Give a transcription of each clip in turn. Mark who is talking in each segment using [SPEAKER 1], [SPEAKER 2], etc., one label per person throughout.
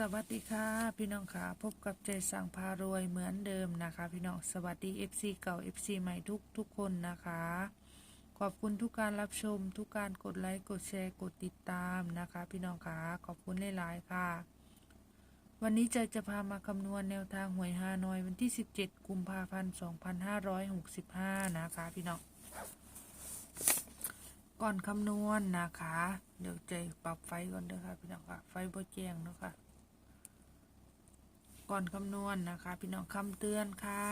[SPEAKER 1] สวัสดีค่ะพี่น้องค่ะพบกับใจสังพารวยเหมือนเดิมนะคะ พี่น้องสวัสดี FC เก่า FC ใหม่ทุกทุกคนนะคะ ขอบคุณทุกการรับชม ทุกการกดไลค์กดแชร์กดติดตามนะคะ พี่น้องค่ะขอบคุณหลายๆค่ะ วันนี้ใจจะพามาคำนวณแนวทางหวยฮานอยวันที่ 17 กุมภาพันธ์ 2565 นะคะ พี่น้องก่อนคำนวณนะคะ เดี๋ยวใจปรับไฟก่อนเด้อค่ะพี่น้องค่ะไฟโบแจงเนาะค่ะ ก่อนคำนวณนะคะ พี่น้องคำเตือนค่ะ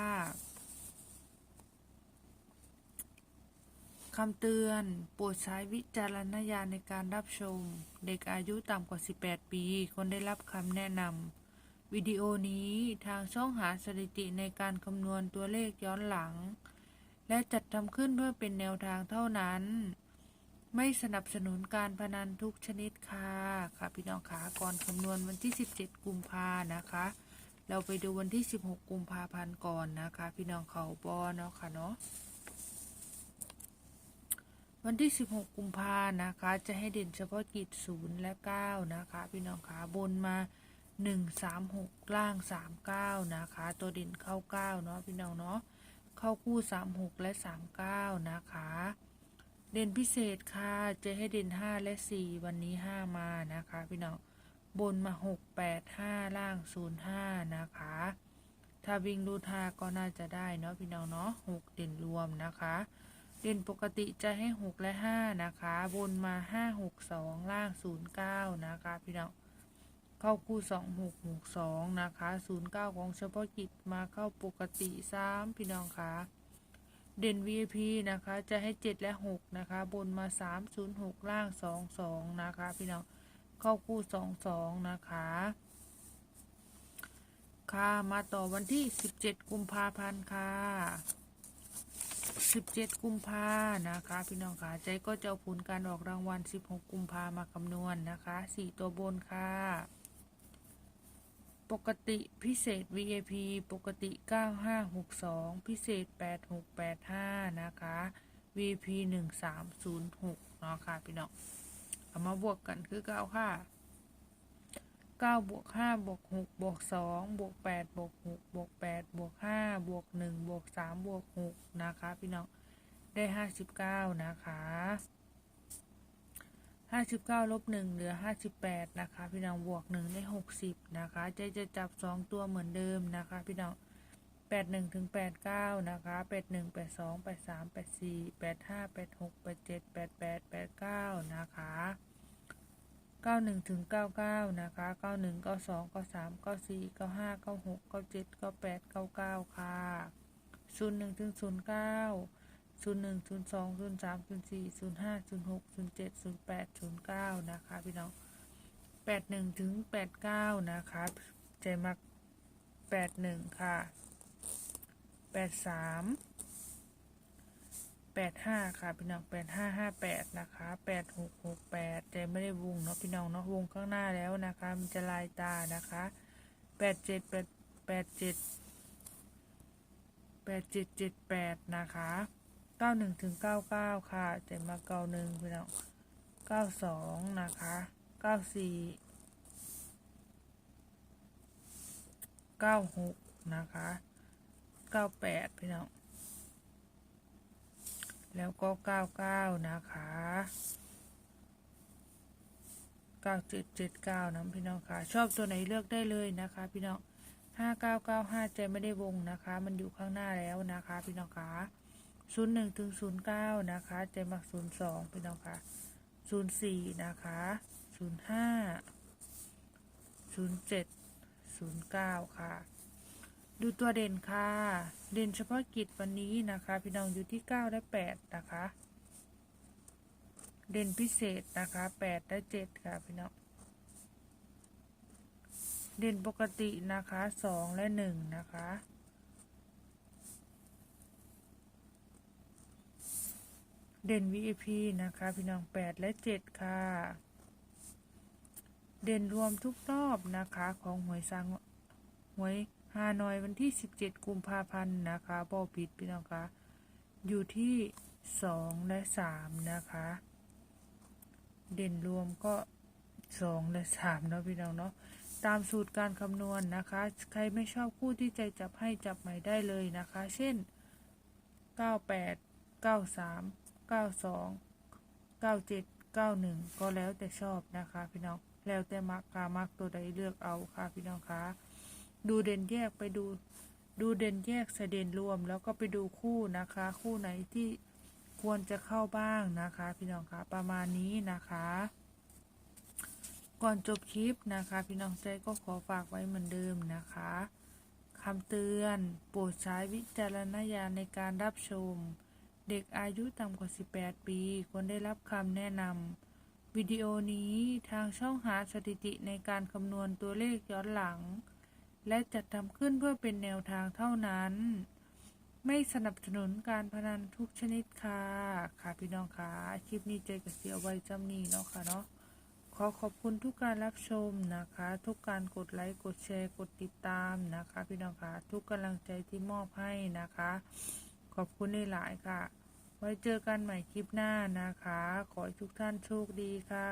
[SPEAKER 1] คำเตือน โปรดใช้วิจารณญาณในการรับชม เด็กอายุต่ำกว่า 18 ปีควรได้รับคำแนะนำวิดีโอนี้ทางช่องหาสถิติในการคำนวณตัวเลขย้อนหลัง และจัดทำขึ้นเพื่อเป็นแนวทางเท่านั้น ไม่สนับสนุนการพนันทุกชนิดค่ะ ค่ะพี่น้องคะก่อนคำนวณวันที่ 17 กุมภานะคะ เราไปดูวันที่ 16 กุมภาพันธ์ก่อนนะคะ พี่น้องเขาบอเนาะค่ะเนาะวันที่ 16 กุมภานะคะ จะให้เด่นเฉพาะกิจ 0 และ 9 นะคะ พี่น้องคะบนมา 1 3 6 ล่าง 3 9 นะคะ ตัวเด่นเข้า 9 เนาะพี่น้องเนาะ เข้าคู่ 3 6 และ 3 9 นะคะ เด่นพิเศษค่ะ จะให้เด่น 5 และ 4 วันนี้ 5 มานะคะ พี่น้อง บนมา 6 8 5 ล่าง 0 5 นะคะ ถ้าวิ่งรูทาก็น่าจะได้เนาะพี่น้องเนาะ6เด่นรวมนะคะ เด่นปกติจะให้ 6 และ 5 นะคะ บนมา 5 6 2 ล่าง 0 9 นะคะ พี่น้อง เข้าคู่ 2 6 6 2 นะคะ 0 9 ของเฉพาะกิจมาเข้าปกติ 3 พี่น้องคะเด่น VIP นะคะ จะให้ 7 และ 6 นะคะ บนมา 3 0 6 ล่าง 2 2 นะคะ พี่น้อง เข้าคู่2 2นะคะ ค่ะมาต่อวันที่17กุมภาพันธ์ค่ะ17กุมภานะคะ พี่น้องค่ะใจก็จะเอาผลการออกรางวัล16กุมภามาคำนวณนะคะ4ตัวบนค่ะ ปกติพิเศษ VIP ปกติ 9562 พิเศษ 8685 นะคะ VIP 1306เนาะค่ะพี่น้อง เอามาบวกกันคือเก้าค่ะเก้าบวกห้าบวกหกบวกสองบวกแปดบวกหกบวกแปดบวกห้าบวกหนึ่งบวกสามบวกหกนะคะพี่น้องได้ห้าสิบเก้านะคะห้าสิบเก้าลบหนึ่งเหลือห้าสิบแปดนะคะ พี่น้องบวกหนึ่งได้หกสิบนะคะใจจะจับสองตัวเหมือนเดิมนะคะ พี่น้อง แปดหนึ่งถึงแปดเก้านะคะแปดหนึ่งแปดสองแปดสามแปดสี่แปดห้าแปดหกแปดเจ็ดแปดแปดแปดเก้านะคะเก้าหนึ่งถึงเก้าเก้านะคะเก้าหนึ่งเก้าสองเก้าสามเก้าสี่เก้าห้าเก้าหกเก้าเจ็ดเก้าแปดเก้าเก้าค่ะศูนย์หนึ่งถึงศูนย์เก้าศูนย์หนึ่งศูนย์สองศูนย์สามศูนย์สี่ศูนย์ห้าศูนย์หกศูนย์เจ็ดศูนย์แปดศูนย์เก้านะคะ พี่น้องแปดหนึ่งถึงแปดเก้านะคะ ใจมักแปดหนึ่งค่ะ แปดสามแปดห้าค่ะพี่น้องแปดห้าห้าแปดนะคะแปดหกหกแปดแต่ไม่ได้วงเนาะพี่น้องเนาะวงข้างหน้าแล้วนะคะ มันจะลายตานะคะแปดเจ็ดแปดแปดเจ็ดแปดเจ็ดเจ็ดแปดนะคะเก้าหนึ่งถึงเก้าเก้าค่ะแต่มาเก้าหนึ่งพี่น้องเก้าสองนะคะเก้าสี่เก้าหกนะคะ เก้าแปดพี่น้อง แล้วก็เก้าเก้านะคะเก้าเจ็ดเจ็ดเก้านะพี่น้องค่ะ ชอบตัวไหนเลือกได้เลยนะคะ พี่น้องห้าเก้าเก้าห้าจไม่ได้วงนะคะ มันอยู่ข้างหน้าแล้วนะคะ พี่น้องค่ะศูนย์หนึ่งถึงศูนย์เก้านะคะจะมักศูนย์สองพี่น้องค่ะศูนย์สี่นะคะศูนย์ห้าศูนย์เจ็ดศูนย์เก้าค่ะ ดูตัวเด่นค่ะ เด่นเฉพาะกิจวันนี้นะคะ พี่น้องอยู่ที่ 9 และ 8 นะคะ เด่นพิเศษนะคะ 8 และ 7 ค่ะพี่น้อง เด่นปกตินะคะ 2 และ 1 นะคะ เด่น VIP นะคะ พี่น้อง 8 และ 7 ค่ะ เด่นรวมทุกรอบนะคะของหวยซังหวย ฮานอยวันที่ 17 กุมภาพันธ์นะคะบอปิดพี่น้องคะอยู่ที่ 2 และ 3 นะคะ เด่นรวมก็ 2 และ 3 เนาะพี่น้องเนาะตามสูตรการคำนวณนะคะ ใครไม่ชอบคู่ที่ใจจับให้จับใหม่ได้เลยนะคะ เช่น 98 93 92 97 91 ก็แล้วแต่ชอบนะคะ พี่น้อง แล้วแต่มักกามักตัวใดเลือกเอาค่ะพี่น้องคะ ดูเด่นแยกไปดู ดูเด่นแยกใส่เด่นรวม แล้วก็ไปดูคู่นะคะ คู่ไหนที่ควรจะเข้าบ้างนะคะ พี่น้องคะประมาณนี้นะคะ ก่อนจบคลิปนะคะ พี่น้องใจก็ขอฝากไว้เหมือนเดิมนะคะคำเตือนโปรดใช้วิจารณญาณในการรับชม เด็กอายุต่ำกว่า 18 ปี ควรได้รับคำแนะนำวิดีโอนี้ทางช่องหาสถิติในการคำนวณตัวเลขย้อนหลัง และจัดทำขึ้นเพื่อเป็นแนวทางเท่านั้น ไม่สนับสนุนการพนันทุกชนิดค่ะ ค่ะพี่น้องค่ะ คลิปนี้ใจกับเสียไว้จำนี้เนาะค่ะเนาะ ขอขอบคุณทุกการรับชมนะคะ ทุกการกดไลค์ กดแชร์ กดติดตามนะคะ พี่น้องค่ะ ทุกกำลังใจที่มอบให้นะคะ ขอบคุณหลายค่ะ ไว้เจอกันใหม่คลิปหน้านะคะ ขอให้ทุกท่านโชคดีค่ะ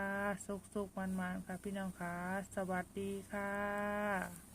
[SPEAKER 1] สุขๆมันๆค่ะพี่น้องค่ะ สวัสดีค่ะ